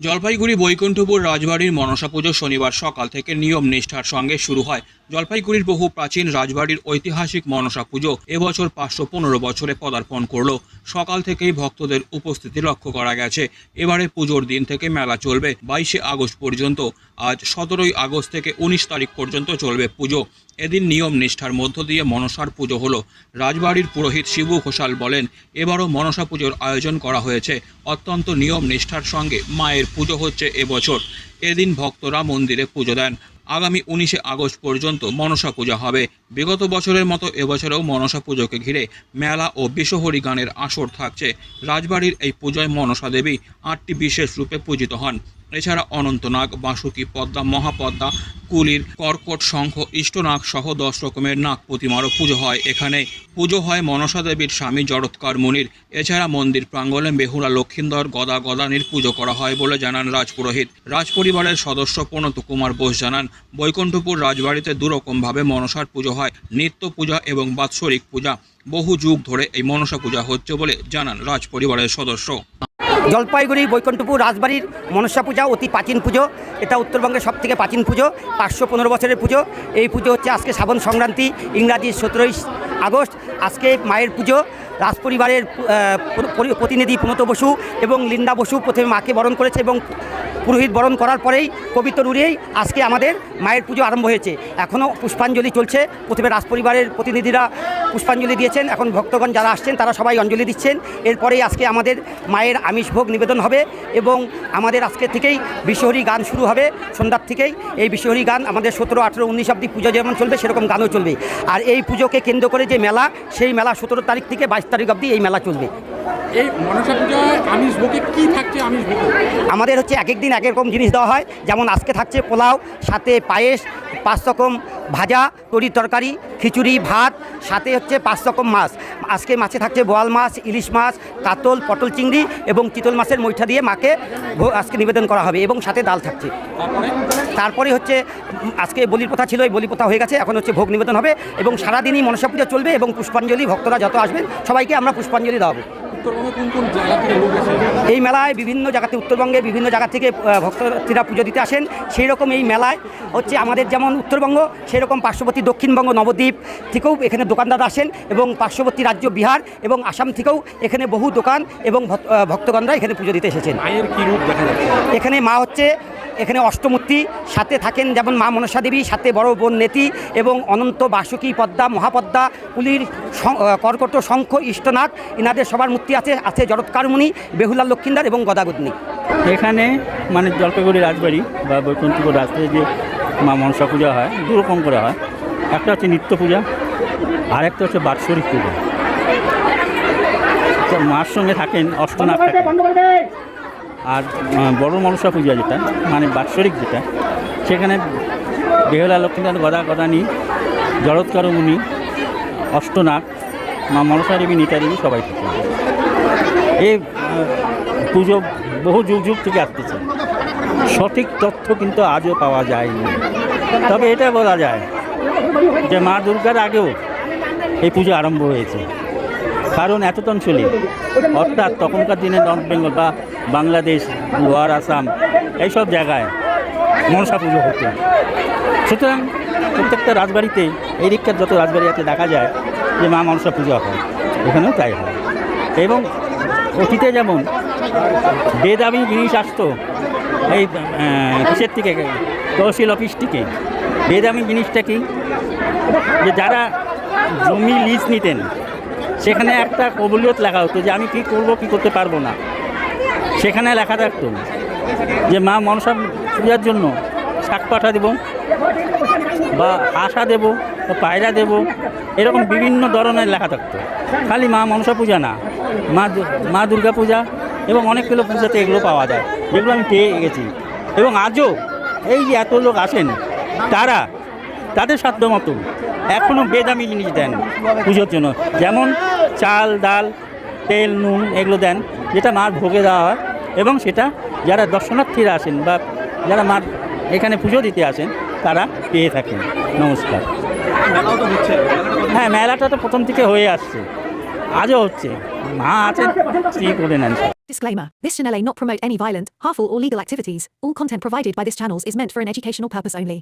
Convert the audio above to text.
জলপাইগুড়ি বৈকুণ্ঠপুর রাজবাড়ির মনসা পুজো শনিবার সকাল থেকে নিয়ম নিষ্ঠার সঙ্গে শুরু হয় জলপাইগুড়ির বহু প্রাচীন রাজবাড়ির ঐতিহাসিক মনসা পুজো এবছর পাঁচশো পনেরো বছরে পদার্পণ করল। সকাল থেকেই ভক্তদের উপস্থিতি লক্ষ্য করা গেছে। এবারে পুজোর দিন থেকে মেলা চলবে বাইশে আগস্ট পর্যন্ত। আজ সতেরোই আগস্ট থেকে উনিশ তারিখ পর্যন্ত চলবে পুজো। এদিন নিয়ম নিষ্ঠার মধ্য দিয়ে মনসার পুজো হলো। রাজবাড়ির পুরোহিত শিবু ঘোষাল বলেন, এবারও মনসা পুজোর আয়োজন করা হয়েছে। অত্যন্ত নিয়ম নিষ্ঠার সঙ্গে মায়ের পুজো হচ্ছে এবছর। এদিন ভক্তরা মন্দিরে পুজো দেন। আগামী উনিশে আগস্ট পর্যন্ত মনসা পূজা হবে। বিগত বছরের মতো এবছরেও মনসা পুজোকে ঘিরে মেলা ও বিশ্বহরি গানের আসর থাকছে। রাজবাড়ির এই পূজায় মনসা দেবী আটটি বিশেষ রূপে পূজিত হন। এছাড়া অনন্তনাগ বাসুকি পদ্মা, মহাপদ্মা কুলির কর্কট শঙ্খ, ইষ্টনাগ সহ দশ রকমের নাগ প্রতিমারও পুজো হয় এখানে। পুজো হয় মনসা দেবীর স্বামী জরৎকার মুনির। এছাড়া মন্দির প্রাঙ্গণে বেহুলা লক্ষিন্দর গদা গদানির পুজো করা হয় বলে জানান রাজপুরোহিত। রাজপরিবারের সদস্য প্রণত কুমার বোস জানান, বৈকুণ্ঠপুর রাজবাড়িতে দুরকমভাবে মনসার পুজো হয়, নিত্য পূজা এবং বাৎসরিক পূজা। বহু যুগ ধরে এই মনসা পূজা হচ্ছে বলে জানান রাজপরিবারের সদস্য। জলপাইগুড়ি, বৈকুণ্ঠপুর, রাজবাড়ির মনসা পূজা, অতি প্রাচীন পুজো। এটা উত্তরবঙ্গের সব থেকে প্রাচীন পুজো, পাঁচশো পনেরো বছরের পুজো। এই পুজো হচ্ছে আজকে শ্রাবণ সংক্রান্তি, ইংরাজি সতেরোই আগস্ট। আজকে মায়ের পুজো, রাজপরিবারের প্রতিনিধি প্রণত বসু এবং লিন্ডা বসু প্রথমে মাকে বরণ করেছে এবং পুরোহিত বরণ করার পরেই কবিতর উড়িয়েই আজকে আমাদের মায়ের পুজো আরম্ভ হয়েছে। এখনও পুষ্পাঞ্জলি চলছে। প্রথমে রাজপরিবারের প্রতিনিধিরা পুষ্পাঞ্জলি দিয়েছেন। এখন ভক্তগণ যারা আসছেন, তারা সবাই অঞ্জলি দিচ্ছেন। এরপরেই আজকে আমাদের মায়ের আমিষ ভোগ নিবেদন হবে এবং আমাদের আজকে থেকেই বিশ্বহরি গান শুরু হবে, সন্ধ্যার থেকেই। এই বিশ্বহরি গান আমাদের সতেরো, আঠেরো, উনিশ অব্দি পুজো যেমন চলবে, সেরকম গানও চলবে। আর এই পুজোকে কেন্দ্র করে যে মেলা, সেই মেলা সতেরো তারিখ থেকে বাইশ তারিখ অবধি এই মেলা চলবে। এই মনসা পূজায় আমিষ ভোগে কি থাকছে আমিষ ভোগে? আমাদের হচ্ছে এক এক দিন এক এক রকম জিনিস দেওয়া হয়। যেমন আজকে থাকছে পোলাও সাথে পায়েস পাঁচ রকম ভাজা তরি তরকারি খিচুড়ি ভাত সাথে হচ্ছে পাঁচ রকম মাছ। আজকে মাছে থাকছে বোয়াল মাছ ইলিশ মাছ কাতল পটল চিংড়ি এবং চিতল মাছের মৈঠা দিয়ে মাকে আজকে নিবেদন করা হবে এবং সাথে ডাল থাকছে। তারপরে? তারপরে হচ্ছে আজকে বলির প্রথা ছিল এই বলি প্রথা হয়ে গেছে এখন হচ্ছে ভোগ নিবেদন হবে এবং সারাদিনই মনসা পূজা চলবে এবং পুষ্পাঞ্জলি ভক্তরা যত আসবেন সবাইকে আমরা পুষ্পাঞ্জলি দেওয়াবো। এই মেলায় বিভিন্ন জায়গাতে উত্তরবঙ্গে বিভিন্ন জায়গা থেকে ভক্তরা পুজো দিতে আসেন। সেই রকম এই মেলায় হচ্ছে আমাদের যেমন উত্তরবঙ্গ সেই রকম পার্শ্ববর্তী দক্ষিণবঙ্গ নবদ্বীপ থেকেও এখানে দোকানদার আসেন এবং পার্শ্ববর্তী রাজ্য বিহার এবং আসাম থেকেও এখানে বহু দোকান এবং ভক্ত- ভক্তগণরা এখানে পুজো দিতে এসেছেন। মায়ের কি রূপ এখানে মা হচ্ছে এখানে অষ্টমূর্তি সাথে থাকেন যেমন মা মনসা দেবী সাথে বড় বোন নেতি এবং অনন্ত বাসুকী পদ্মা মহাপদ্মা কুলির কর্কট শঙ্খ ইষ্টনাথ ইনাদের সবার মূর্তি আছে আছে জরৎকারমণি বেহুলা লক্ষিন্দার এবং গদাগদনি এখানে মানে জলপাইগুড়ি রাজবাড়ি বা বৈকুণ্ঠপুর রাজবাড়ি যে মা মনসা পূজা হয় দু রকম করে হয়। একটা হচ্ছে নিত্য পূজা আর একটা হচ্ছে বাৎসরিক পূজা। তো মার সঙ্গে থাকেন অষ্টনাথ থাকেন। আর বড় মনসা পূজা যেটা মানে বাৎসরিক যেটা, সেখানে বেহলা লক্ষ্মীনাথ গদা গদানি জরৎকার মুনি অষ্টনাথ মা মনসা দেবী, নিতা দেবী সবাই থাকেন এই পুজো বহু যুগ যুগ থেকে আসতেছে। সঠিক তথ্য কিন্তু আজও পাওয়া যায়নি। তবে এটা বলা যায় যে মা দুর্গার আগেও এই পুজো আরম্ভ হয়েছে। কারণ এত অঞ্চলে অর্থাৎ তখনকার দিনে নর্থ বেঙ্গল বা বাংলাদেশ লোয়ার আসাম, এইসব জায়গায় মনসা পুজো হতো। সুতরাং প্রত্যেকটা রাজবাড়িতে, এই দিককার যত রাজবাড়ি আছে দেখা যায় যে মা মনসা পুজো হয়। এখানেও তাই হয়। এবং অতীতে যেমন বেদামি জিনিস আসতো, এই কিসের থেকে তহসিল অফিস থেকে বেদামি জিনিসটা কি? যে যারা জমি লিজ নিতেন সেখানে একটা কবুলিয়ত লেখা হতো যে আমি কি করব, কি করতে পারব না। সেখানে লেখা থাকতো যে, মা, মনসা পূজার জন্য শাক পাঠা দেব বা আশা দেব বা পায়রা দেব। এরকম বিভিন্ন ধরনের লেখা থাকতো। খালি মা, মনসা পূজা না, মা মা দুর্গা পূজা এবং অনেকগুলো পূজাতে এগুলো পাওয়া যায়। যেগুলো আমি পেয়ে গেছি। এবং আজও এই যে এত লোক আসেন, তারা তাদের সাধ্য মতো এখনও বেদামি জিনিস দেন পুজোর জন্য যেমন চাল ডাল তেল নুন এগুলো দেন যেটা মার ভোগে দেওয়া হয় এবং সেটা যারা দর্শনার্থীরা আসেন বা যারা মার এখানে পুজো দিতে আসেন তারা পেয়ে থাকেন নমস্কার হ্যাঁ মেলাটা তো প্রথম থেকে হয়ে আসছে আজও হচ্ছে মা আছেন স্ত্রী করে নেন Disclaimer This channel may not promote any violent, harmful, or legal activities. All content provided by this channel is meant for an educational purpose only.